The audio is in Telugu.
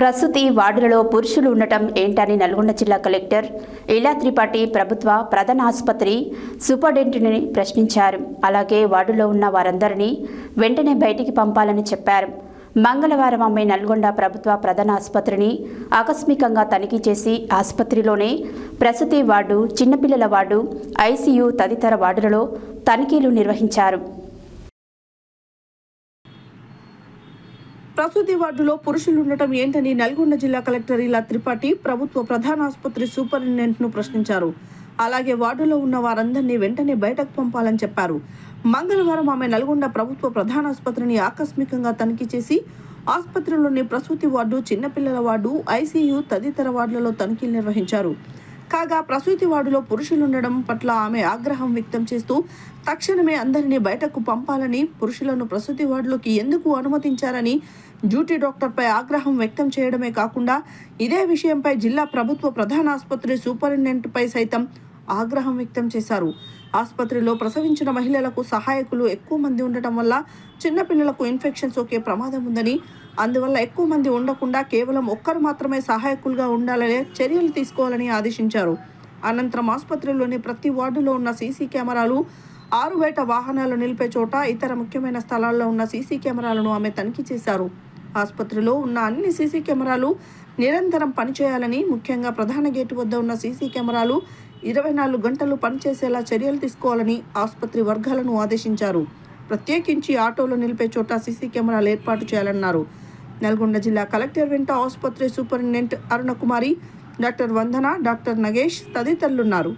ప్రసూతి వార్డులలో పురుషులు ఉండటం ఏంటని నల్గొండ జిల్లా కలెక్టర్ ఇలా త్రిపాఠి ప్రభుత్వ ప్రధాన ఆసుపత్రి సూపరింటెండెంట్ని ప్రశ్నించారు. అలాగే వార్డులో ఉన్న వారందరినీ వెంటనే బయటికి పంపాలని చెప్పారు. మంగళవారం ఆమె నల్గొండ ప్రభుత్వ ప్రధాన ఆసుపత్రిని ఆకస్మికంగా తనిఖీ చేసి ఆసుపత్రిలోనే ప్రసూతి వార్డు చిన్నపిల్లల వార్డు ఐసీయూ తదితర వార్డులలో తనిఖీలు నిర్వహించారు. ప్రసూతి వార్డులో పురుషులు ఉండటం ఏంటని నల్గొండ జిల్లా కలెక్టర్ ఇలా త్రిపాఠి ప్రభుత్వ ప్రధాన ఆసుపత్రి సూపరింటెండెంట్ను ప్రశ్నించారు. అలాగే వార్డులో ఉన్న వారందరినీ వెంటనే బయటకు పంపాలని చెప్పారు. మంగళవారం ఆమె నల్గొండ ప్రభుత్వ ప్రధాన ఆసుపత్రిని ఆకస్మికంగా తనిఖీ చేసి ఆసుపత్రిలోని ప్రసూతి వార్డు చిన్నపిల్లల వార్డు ఐసీయూ తదితర వార్డులలో తనిఖీలు నిర్వహించారు. కాగా ప్రసూతి వార్డులో పురుషులు ఉండడం పట్ల ఆమె ఆగ్రహం వ్యక్తం చేస్తూ తక్షణమే అందరినీ బయటకు పంపాలని పురుషులను ప్రసూతి వార్డులోకి ఎందుకు అనుమతించారని డ్యూటీ డాక్టర్పై ఆగ్రహం వ్యక్తం చేయడమే కాకుండా ఇదే విషయంపై జిల్లా ప్రభుత్వ ప్రధాన ఆసుపత్రి సూపరింటెండెంట్పై సైతం ఆగ్రహం వ్యక్తం చేశారు. ఆసుపత్రిలో ప్రసవించిన మహిళలకు సహాయకులు ఎక్కువ మంది ఉండటం వల్ల చిన్నపిల్లలకు ఇన్ఫెక్షన్ సోకే ప్రమాదం ఉందని అందువల్ల ఎక్కువ మంది ఉండకుండా కేవలం ఒక్కరు మాత్రమే సహాయకులుగా ఉండాలనే చర్యలు తీసుకోవాలని ఆదేశించారు. అనంతరం ఆసుపత్రిలోని ప్రతి వార్డులో ఉన్న సీసీ కెమెరాలు ఆరు బయట వాహనాలు నిలిపే చోట ఇతర ముఖ్యమైన స్థలాల్లో ఉన్న సీసీ కెమెరాలను ఆమె తనిఖీ చేశారు. ఆసుపత్రిలో ఉన్న అన్ని సీసీ కెమెరాలు నిరంతరం పనిచేయాలని ముఖ్యంగా ప్రధాన గేటు వద్ద ఉన్న సీసీ కెమెరాలు ఇరవై నాలుగు గంటలు పనిచేసేలా చర్యలు తీసుకోవాలని ఆసుపత్రి వర్గాలను ఆదేశించారు. ప్రత్యేకించి ఆటోలు నిలిపే చోట సీసీ కెమెరాలు ఏర్పాటు చేయాలన్నారు. నల్గొండ జిల్లా కలెక్టర్ వెంట ఆసుపత్రి superintendent Arunakumari doctor Vandana doctor Nagesh తదితరులున్నారు.